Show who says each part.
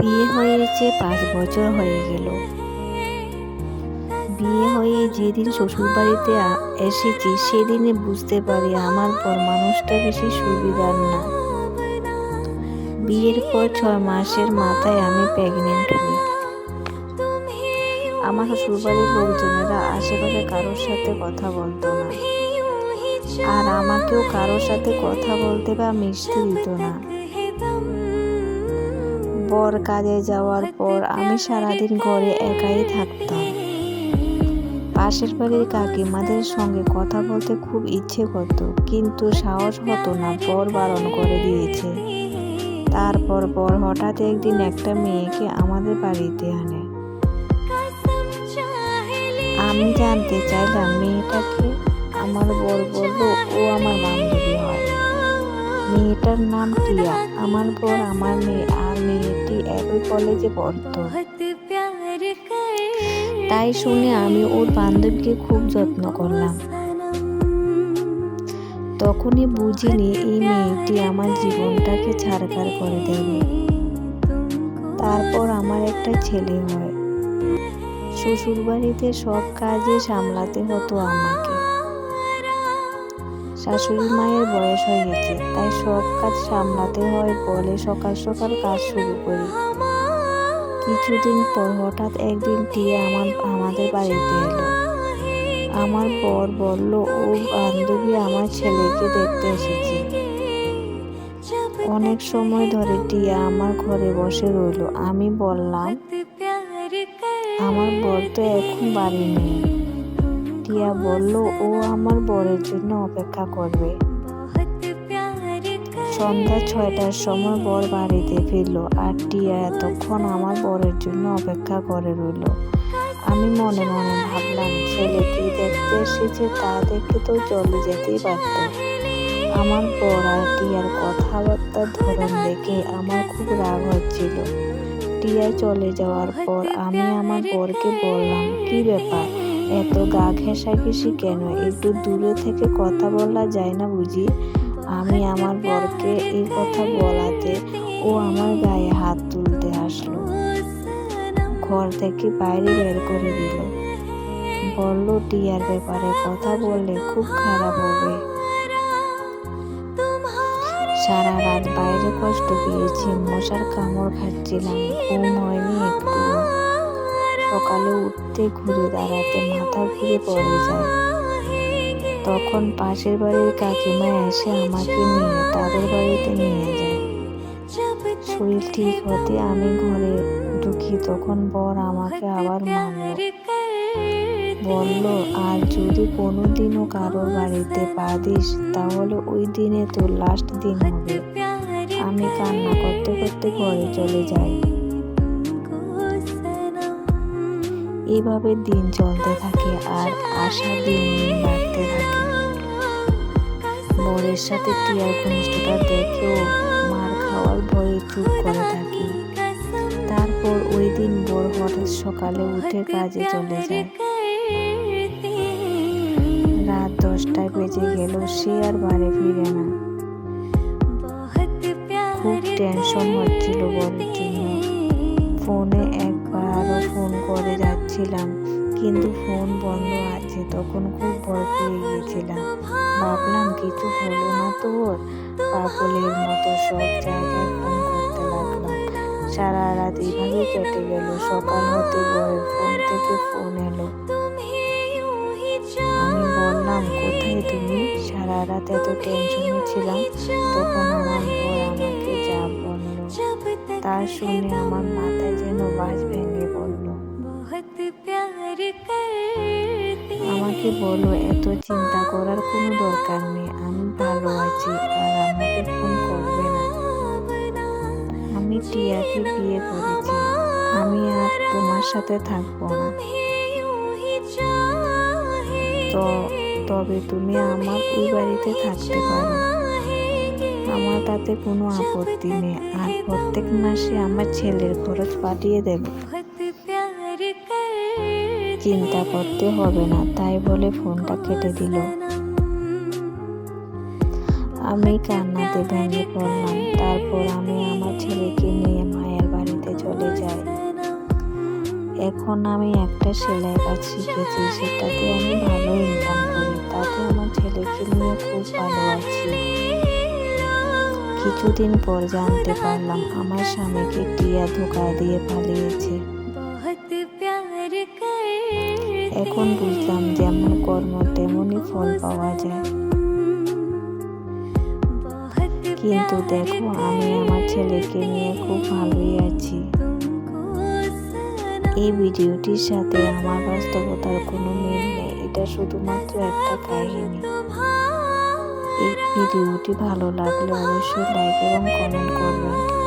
Speaker 1: বিয়ে হয়েছে পাঁচ বছর হয়ে গেল। বিয়ে হয়ে যেদিন শ্বশুরবাড়িতে এসেছি, সেদিনে বুঝতে পারি আমার পর মানুষটা বেশি সুবিধার না। বিয়ের পর ছয় মাসের মাথায় আমি প্রেগনেন্ট হই। আমার শ্বশুরবাড়ির লোকজনেরা আশেপাশে কারোর সাথে কথা বলতো না। আর আমাকেও কারোর সাথে কথা বলতে বা মিশতে দিত না। বর কাজে যাওয়ার পর আমি সারাদিন ঘরে একাই থাকতাম। পাশের বাড়ির কাকিমাদের সঙ্গে কথা বলতে খুব ইচ্ছে করতো, কিন্তু সাহস হতো না বর বারণ করে দিয়েছে। তারপর বর হঠাৎ একদিন একটা মেয়েকে আমাদের বাড়িতে আনে। আমি জানতে চাইলাম, মেয়েটাকে আমার বর বলল, ও আমার বান্ধবী হয়। মেয়েটার নাম টিয়া। আমার বর, আমার মেয়ে, আর মেয়েটি একই কলেজে পড়তো। তাই শুনে আমি ওর বান্ধবীকে খুব যত্ন করলাম। তখনই বুঝিনি এই মেয়েটি আমার জীবনটাকে ছাড়কার করে দেবে। তারপর আমার একটা ছেলে হয়। শ্বশুরবাড়িতে সব কাজে সামলাতে হতো আমাকে। শাশুড়ি মায়ের বয়স হয়ে গেছে, তাই সব কাজ সামলাতে হয় বলে সকাল সকাল কাজ শুরু করি। কিছুদিন পর হঠাৎ একদিন টিয়া আমার, আমাদের বাড়িতে এলো। আমার বর বলল, ও বান্ধবী আমার ছেলেকে দেখতে এসেছে। অনেক সময় ধরে টিয়া আমার ঘরে বসে রইল। আমি বললাম, আমার বর তো এখন বাড়ি নেই। টিয়া বলল, ও আমার বরের জন্য অপেক্ষা করবে। সন্ধ্যা ছয়টার সময় বর বাড়িতে ফিরল, আর টিয়া এতক্ষণ আমার বরের জন্য অপেক্ষা করে রইল। আমি মনে মনে ভাবলাম, ছেলে কি দেখতে এসেছে তা দেখে তো চলে যেতেই পারত। আমার বর আর টিয়ার কথাবার্তার ধরন দেখে আমার খুব রাগ হচ্ছিল। টিয়া চলে যাওয়ার পর আমি আমার বরকে বললাম, কি ব্যাপার? এত গা ঘেঁষাঘেঁষি কেন? একটু দূরে থেকে কথা বলা যায় না বুঝি? আমি আমার বরকে এই কথা বলাতে ও আমার গায়ে হাত তুলতে আসলো। ঘর থেকে বাইরে বের করে দিল। বলল, টিয়ার ব্যাপারে কথা বললে খুব খারাপ হবে। সারা রাত বাইরে কষ্ট পেয়েছি, মশার কামড় খাচ্ছিলাম, ঘুম হয়নি একটু সকালে উঠতে ঘুরে দাঁড়াতে মাথা ঘুরে পড়ে যায়। তখন পাশের বাড়ির কাকিমা এসে আমাকে নিয়ে, তাদের বাড়িতে নিয়ে যায়। শরীর ঠিক হতে আমি ঘরে ঢুকি, তখন বর আমাকে আবার মারল। বলল, আর যদি কোনো দিনও কারোর বাড়িতে পা দিস, তাহলে ওই দিনে তোর লাস্ট দিন হবে। আমি কান্না করতে করতে ঘরে চলে যাই। এইভাবে দিন চলতে থাকে আর আশা দিন বাড়তে থাকে। বরের সাথে টিয়ার ঘনিষ্ঠতা দেখেও মার খাওয়ার ভয়ে চুপ করে থাকি। তারপর ওই দিন বর হঠাৎ সকালে উঠে কাজে চলে যায়। রাত দশটায় বেজে গেল, সে আর বাড়ি ফিরে না। খুব টেনশন হচ্ছিল বরের জন্য। ফোন করে যাচ্ছিলাম কিন্তু ফোন বন্ধ আছে, তখন খুব ভয় পেয়ে গিয়েছিলাম ভাবলাম কিছু হলো না তো ওর। পাগলের মতো সব জায়গায় ফোন করতে লাগলাম। সারা রাত এইভাবে কেটে গেল, সকাল হতে বরের ফোন থেকে ফোন এলো। আমি বললাম, কোথায় তুমি? সারা রাত এত টেনশনে ছিলাম, তখন আমার বর আমাকে যা বলল, তা শুনে আমার মাথায় যেন বাজ ভেঙে পড়ল। আমাকে বলো এত চিন্তা করার কোনো দরকার নেই। আমি ভালো আছি আর আমাকে ফোন করবে না। আমি টিয়াকে বিয়ে করেছি। আমি আর তোমার সাথে থাকব না। তো তবে তুমি আমার ওই বাড়িতে থাকতে পারো। আমার তাতে কোনো আপত্তি নেই। আর প্রত্যেক মাসে আমার ছেলের খরচ পাঠিয়ে দেবে। চিন্তা করতে হবে না, তাই বলে ফোনটা কেটে দিল। আমি কান্নাতে ভেঙে পড়লাম। তারপর আমি আমার ছেলেকে নিয়ে মায়ের বাড়িতে চলে যাই। এখন আমি একটা সেলাই কাজ শিখেছি, সেটাতে আমি ভালো ইনকাম করি, তাতে আমার ছেলেকে নিয়ে খুব ভালো আছি। কিছুদিন পর জানতে পারলাম, আমার স্বামীকে টিয়া ধোকা দিয়ে পালিয়েছে। এখন বুঝলাম যেমন কর্ম, তেমনই ফল পাওয়া যায়। কিন্তু দেখো, আমি আমার ছেলেকে নিয়ে খুব ভালোই আছি। এই ভিডিওটির সাথে আমার বাস্তবতার কোনো মিল নেই, এটা শুধুমাত্র একটা কাহিনী। এই ভিডিওটি ভালো লাগলে অবশ্যই লাইক এবং কমেন্ট করবেন।